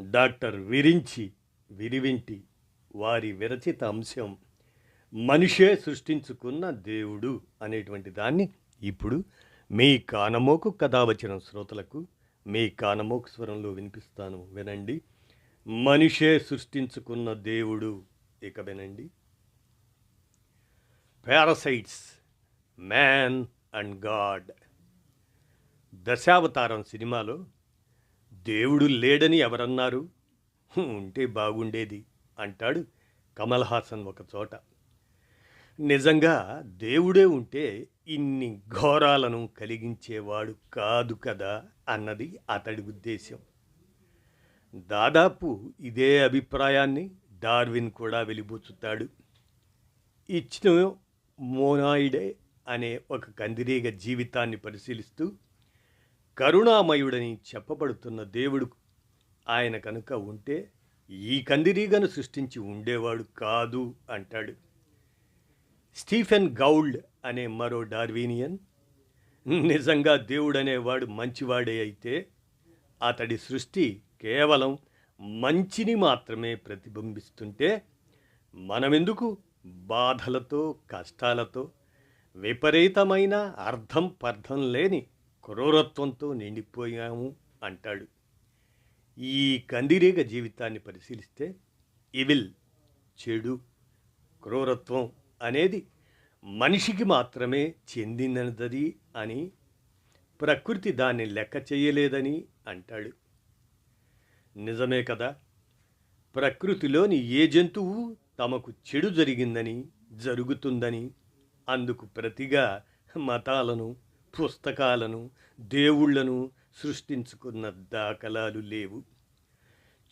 Doctor Virinchi విరివింటి వారి విరచిత అంశం మనిషే సృష్టించుకున్న దేవుడు అనేటువంటి దాన్ని ఇప్పుడు మీ కానమోకు కథావచనం శ్రోతలకు మీ కానమోకు స్వరంలో వినిపిస్తాను. వినండి. మనిషే సృష్టించుకున్న దేవుడు. ఇక వినండి. Parasites man and God. Dasavatharam సినిమాలో దేవుడు లేడని ఎవరన్నారు? ఉంటే బాగుండేది అంటాడు కమల్ హాసన్ ఒక చోట నిజంగా దేవుడే ఉంటే ఇన్ని ఘోరాలను కలిగించేవాడు కాదు కదా అన్నది అతడి ఉద్దేశం దాదాపు ఇదే అభిప్రాయాన్ని డార్విన్ కూడా వెలిబుచ్చుతాడు. ఇచ్చిన మోనాయిడే అనే ఒక కందిరీగ జీవితాన్ని పరిశీలిస్తూ కరుణామయుడని చెప్పబడుతున్న దేవుడు ఆయన కనుక ఉంటే ఈ కందిరీగను సృష్టించి ఉండేవాడు కాదు అంటాడు. స్టీఫెన్ గౌల్డ్ అనే మరో డార్వీనియన్ నిజంగా దేవుడనేవాడు మంచివాడే అయితే అతడి సృష్టి కేవలం మంచిని మాత్రమే ప్రతిబింబిస్తుంటే మనమెందుకు? బాధలతో కష్టాలతో విపరీతమైన అర్థం పర్థం లేని క్రూరత్వంతో నిండిపోయాము అంటాడు. ఈ కందిరేగ జీవితాన్ని పరిశీలిస్తే ఇవిల్ చెడు క్రూరత్వం అనేది మనిషికి మాత్రమే చెందినది అని ప్రకృతి దాన్ని లెక్క చేయలేదని అంటాడు. నిజమే కదా ప్రకృతిలోని ఏ జంతువు తమకు చెడు జరిగిందని జరుగుతుందని అందుకు ప్రతిగా మతాలను పుస్తకాలను దేవుళ్ళను సృష్టించుకున్న దాఖలాలు లేవు.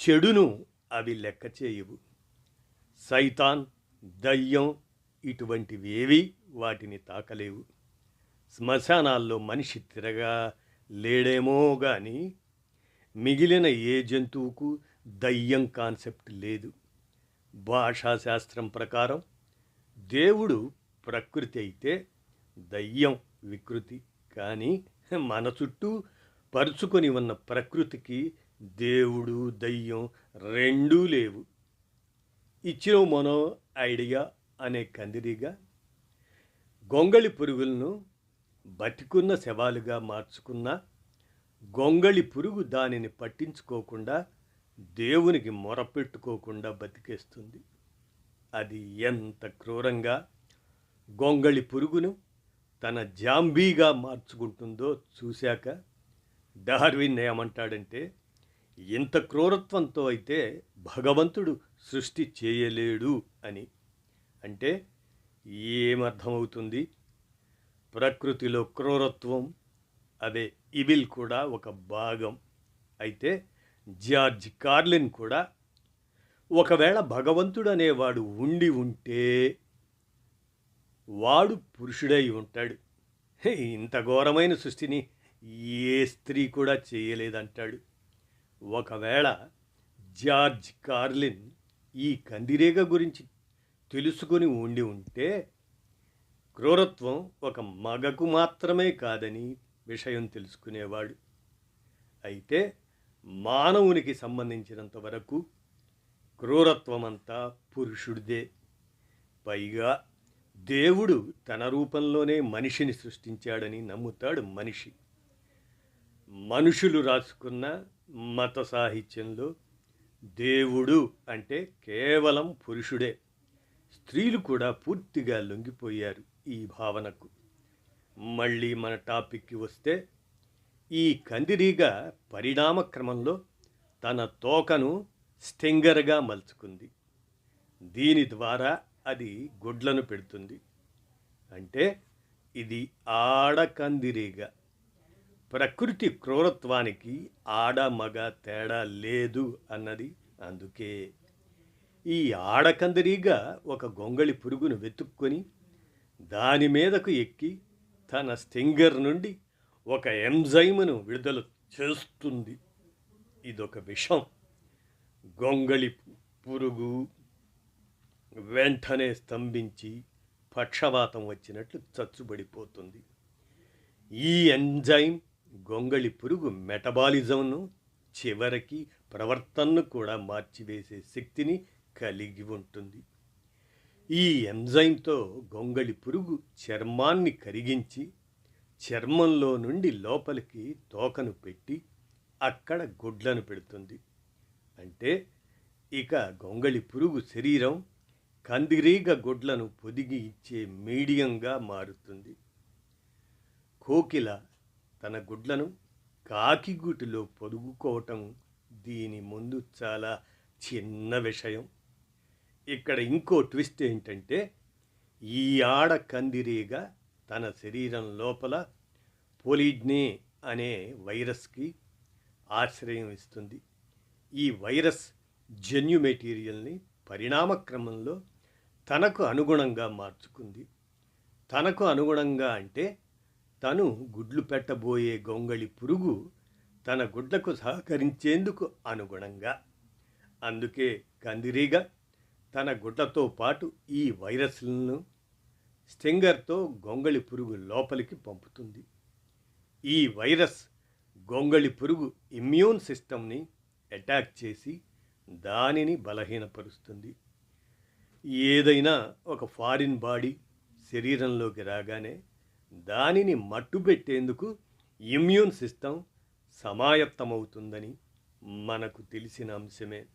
చెడును అవి లెక్క చేయవు. సైతాన్ దయ్యం ఇటువంటివేవి వాటిని తాకలేవు. శ్మశానాల్లో మనిషి తిరగా లేడేమో గాని మిగిలిన ఏ జంతువుకు దయ్యం కాన్సెప్ట్ లేదు. భాషాశాస్త్రం ప్రకారం దేవుడు ప్రకృతి అయితే దయ్యం వికృతి కానీ మన చుట్టూ పరుచుకొని ఉన్న ప్రకృతికి దేవుడు దయ్యం రెండూ లేవు. ఇచ్చిన మనో ఐడియా అనే కందిరీగా గొంగళి పురుగులను బతికున్న శవాలుగా మార్చుకున్న గొంగళి పురుగు దానిని పట్టించుకోకుండా దేవునికి మొరపెట్టుకోకుండా బతికేస్తుంది. అది ఎంత క్రూరంగా గొంగళి పురుగును తన జాంబీగా మార్చుకుంటుందో చూశాక డార్విన్ ఏమంటాడంటే ఇంత క్రూరత్వంతో అయితే భగవంతుడు సృష్టి చేయలేడు అని. అంటే ఏమర్థమవుతుంది? ప్రకృతిలో క్రూరత్వం అదే ఇవిల్ కూడా ఒక భాగం. అయితే జార్జ్ కార్లిన్ కూడా ఒకవేళ భగవంతుడు అనేవాడు ఉండి ఉంటే వాడు పురుషుడై ఉంటాడు. హే, ఇంత ఘోరమైన సృష్టిని ఏ స్త్రీ కూడా చేయలేదంటాడు. ఒకవేళ జార్జ్ కార్లిన్ ఈ కందిరేగ గురించి తెలుసుకొని ఉండి ఉంటే క్రూరత్వం ఒక మగకు మాత్రమే కాదని విషయం తెలుసుకునేవాడు. అయితే మానవునికి సంబంధించినంత వరకు క్రూరత్వమంతా పురుషుడిదే. పైగా దేవుడు తన రూపంలోనే మనిషిని సృష్టించాడని నమ్ముతాడు మనిషి. మనుషులు రాసుకున్న మత సాహిత్యంలో దేవుడు అంటే కేవలం పురుషుడే. స్త్రీలు కూడా పూర్తిగా లొంగిపోయారు ఈ భావనకు. మళ్ళీ మన టాపిక్కి వస్తే ఈ కందిరీగ పరిణామ క్రమంలో తన తోకను స్టింగర్గా మలుచుకుంది. దీని ద్వారా అది గుడ్లను పెడుతుంది. అంటే ఇది ఆడకందిరీగ ప్రకృతి క్రూరత్వానికి ఆడ మగ తేడా లేదు అన్నది అందుకే. ఈ ఆడకందిరీగ ఒక గొంగళి పురుగును వెతుక్కొని దాని మీదకు ఎక్కి తన స్టింగర్ నుండి ఒక ఎంజైమును విడుదల చేస్తుంది. ఇదొక విషం. గొంగళి పురుగు వెంటనే స్తంభించి పక్షవాతం వచ్చినట్లు చచ్చుబడిపోతుంది. ఈ ఎంజైమ్ గొంగళి పురుగు మెటబాలిజంను చివరికి ప్రవర్తనను కూడా మార్చివేసే శక్తిని కలిగి ఉంటుంది. ఈ ఎంజైమ్తో గొంగళి పురుగు చర్మాన్ని కరిగించి చర్మంలో నుండి లోపలికి తోకను పెట్టి అక్కడ గుడ్లను పెడుతుంది. అంటే ఇక గొంగళి పురుగు శరీరం కందిరీగ గుడ్లను పొదిగి ఇచ్చే మీడియంగా మారుతుంది. కోకిల తన గుడ్లను కాకిగూటిలో పొదుగుకోవటం దీని ముందు చాలా చిన్న విషయం. ఇక్కడ ఇంకో ట్విస్ట్ ఏంటంటే ఈ ఆడ కందిరీగ తన శరీరం లోపల పోలిడ్నే అనే వైరస్కి ఆశ్రయం ఇస్తుంది. ఈ వైరస్ జన్యు మెటీరియల్ని పరిణామక్రమంలో తనకు అనుగుణంగా మార్చుకుంది. తనకు అనుగుణంగా అంటే తను గుడ్లు పెట్టబోయే గొంగళి పురుగు తన గుడ్లకు సహకరించేందుకు అనుగుణంగా. అందుకే కందిరీగ తన గుడ్లతో పాటు ఈ వైరస్లను స్టింగర్తో గొంగళి పురుగు లోపలికి పంపుతుంది. ఈ వైరస్ గొంగళి పురుగు ఇమ్యూన్ సిస్టమ్ని అటాక్ చేసి దానిని బలహీనపరుస్తుంది. ఏదైనా ఒక ఫారిన్ బాడీ శరీరంలోకి రాగానే దానిని మట్టుబెట్టేందుకు ఇమ్యూన్ సిస్టమ్ సమాయత్తమవుతుందని మనకు తెలిసిన అంశమే.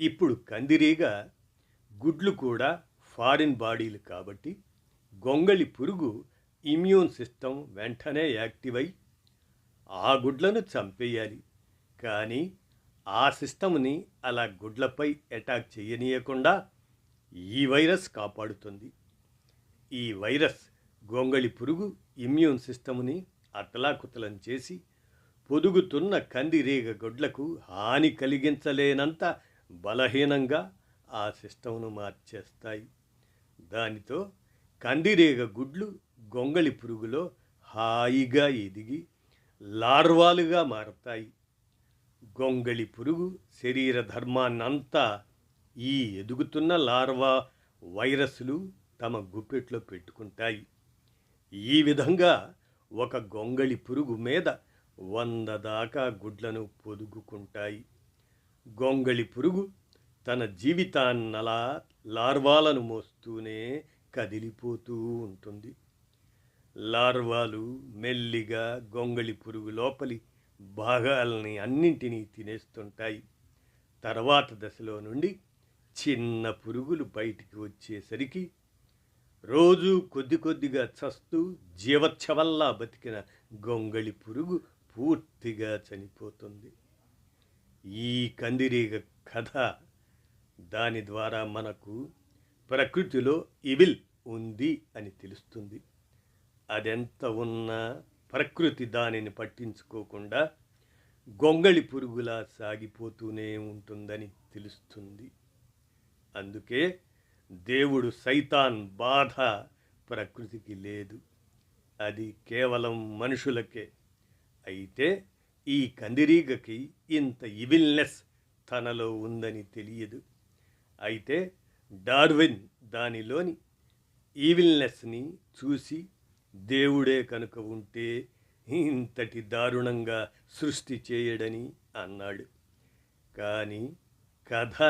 ఇప్పుడు కందిరీగా గుడ్లు కూడా ఫారిన్ బాడీలు కాబట్టి గొంగళి పురుగు ఇమ్యూన్ సిస్టమ్ వెంటనే యాక్టివ్ అయి ఆ గుడ్లను చంపేయాలి. కానీ ఆ సిస్టమ్ని అలా గుడ్లపై అటాక్ చేయనీయకుండా ఈ వైరస్ కాపాడుతుంది. ఈ వైరస్ గొంగళి పురుగు ఇమ్యూన్ సిస్టమ్ని అతలాకుతలం చేసి పొదుగుతున్న కందిరీగ గుడ్లకు హాని కలిగించలేనంత బలహీనంగా ఆ సిస్టమ్ను మార్చేస్తాయి. దానితో కందిరీగ గుడ్లు గొంగళి పురుగులో హాయిగా ఎదిగి లార్వాలుగా మారతాయి. గొంగళి పురుగు శరీర ధర్మాన్నంతా ఈ ఎదుగుతున్న లార్వా వైరస్లు తమ గుప్పెట్లో పెట్టుకుంటాయి. ఈ విధంగా ఒక గొంగళి పురుగు మీద వంద దాకా గుడ్లను పొదుగుకుంటాయి. గొంగళి పురుగు తన జీవితాన్నలా లార్వాలను మోస్తూనే కదిలిపోతూ ఉంటుంది. లార్వాలు మెల్లిగా గొంగళి పురుగు లోపలి భాగాలని అన్నింటినీ తినేస్తుంటాయి. తర్వాత దశలో నుండి చిన్న పురుగులు బయటికి వచ్చేసరికి రోజు కొద్ది కొద్దిగా చస్తూ జీవచ్ఛవల్లా బతికిన గొంగళి పురుగు పూర్తిగా చనిపోతుంది. ఈ కందిరీగ కథ దాని ద్వారా మనకు ప్రకృతిలో ఇవిల్ ఉంది అని తెలుస్తుంది. అదెంత ఉన్నా ప్రకృతి దానిని పట్టించుకోకుండా గొంగళి పురుగులా సాగిపోతూనే ఉంటుందని తెలుస్తుంది. అందుకే దేవుడు సైతాన్ బాధ ప్రకృతికి లేదు. అది కేవలం మనుషులకే. అయితే ఈ కందిరీగకి ఇంత ఇవిల్నెస్ తనలో ఉందని తెలియదు. అయితే డార్విన్ దానిలోని ఈవిల్నెస్ని చూసి దేవుడే కనుక ఉంటే ఇంతటి దారుణంగా సృష్టి చేయడని అన్నాడు. కానీ కథ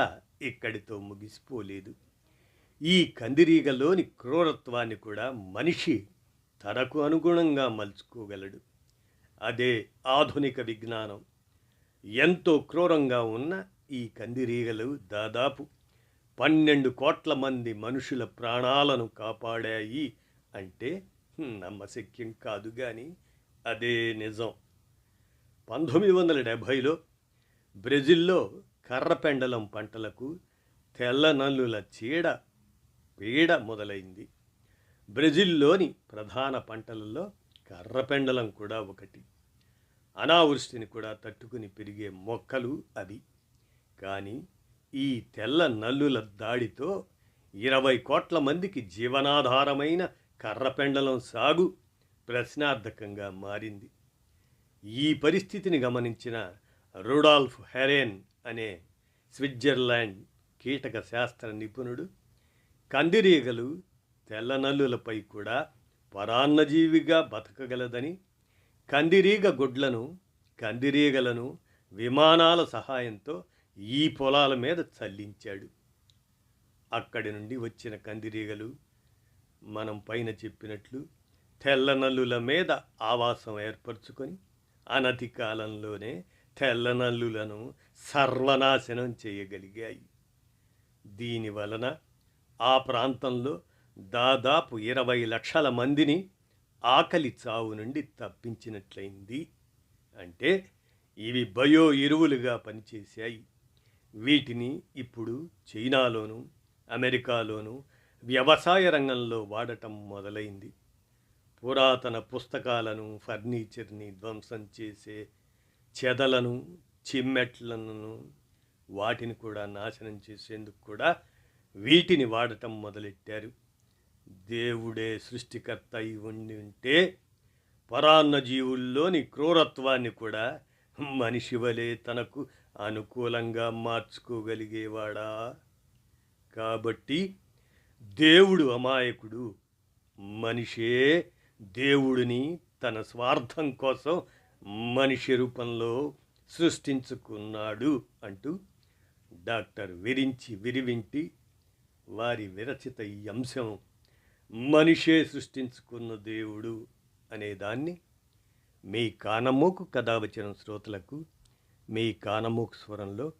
ఇక్కడితో ముగిసిపోలేదు. ఈ కందిరీగలోని క్రూరత్వాన్ని కూడా మనిషి తనకు అనుగుణంగా మలుచుకోగలడు. అదే ఆధునిక విజ్ఞానం. ఎంతో క్రూరంగా ఉన్న ఈ కందిరీగలు దాదాపు పన్నెండు కోట్ల మంది మనుషుల ప్రాణాలను కాపాడాయి అంటే నమ్మశక్యం కాదు కానీ అదే నిజం. పంతొమ్మిది వందల డెబ్భైలో బ్రెజిల్లో కర్రపెండలం పంటలకు తెల్ల నల్లుల చీడ పీడ మొదలైంది. బ్రెజిల్లోని ప్రధాన పంటలలో కర్రపెండలం కూడా ఒకటి. అనావృష్టిని కూడా తట్టుకుని పెరిగే మొక్కలు అవి. కానీ ఈ తెల్ల నల్లుల దాడితో ఇరవై కోట్ల మందికి జీవనాధారమైన కర్రపెండలం సాగు ప్రశ్నార్థకంగా మారింది. ఈ పరిస్థితిని గమనించిన రుడాల్ఫ్ హెరేన్ అనే స్విట్జర్లాండ్ కీటక శాస్త్ర నిపుణుడు కందిరీగలు తెల్లనల్లులపై కూడా పరాన్నజీవిగా బతకగలదని కందిరీగ గుడ్లను కందిరీగలను విమానాల సహాయంతో ఈ పొలాల మీద చల్లించాడు. అక్కడి నుండి వచ్చిన కందిరీగలు మనం పైన చెప్పినట్లు తెల్లనల్లుల మీద ఆవాసం ఏర్పరచుకొని అనతి కాలంలోనే తెల్లనల్లులను సర్వనాశనం చేయగలిగాయి. దీని వలన ఆ ప్రాంతంలో దాదాపు ఇరవై లక్షల మందిని ఆకలి చావు నుండి తప్పించినట్లయింది. అంటే ఇవి బయో ఎరువులుగా పనిచేశాయి. వీటిని ఇప్పుడు చైనాలోను అమెరికాలోను వ్యవసాయ రంగంలో వాడటం మొదలైంది. పురాతన పుస్తకాలను ఫర్నిచర్ని ధ్వంసం చేసే చెదలను చిమ్మెట్లను వాటిని కూడా నాశనం చేసేందుకు కూడా వీటిని వాడటం మొదలెట్టారు. దేవుడే సృష్టికర్త అయి ఉండి ఉంటే పరాన్న జీవుల్లోని క్రూరత్వాన్ని కూడా మనిషి వలె తనకు అనుకూలంగా మార్చుకోగలిగేవాడా? కాబట్టి దేవుడు అమాయకుడు. మనిషే దేవుడిని తన స్వార్థం కోసం మనిషి రూపంలో సృష్టించుకున్నాడు అంటూ డాక్టర్ విరించి విరివింటి వారి విరచిత ఈ అంశం మనిషే సృష్టించుకున్న దేవుడు అనేదాన్ని మీ కానమోకు కథావచనం శ్రోతలకు మీ కానమోకు స్వరంలో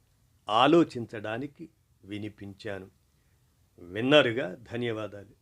ఆలోచించడానికి వినిపించాను. విన్నారుగా? ధన్యవాదాలు.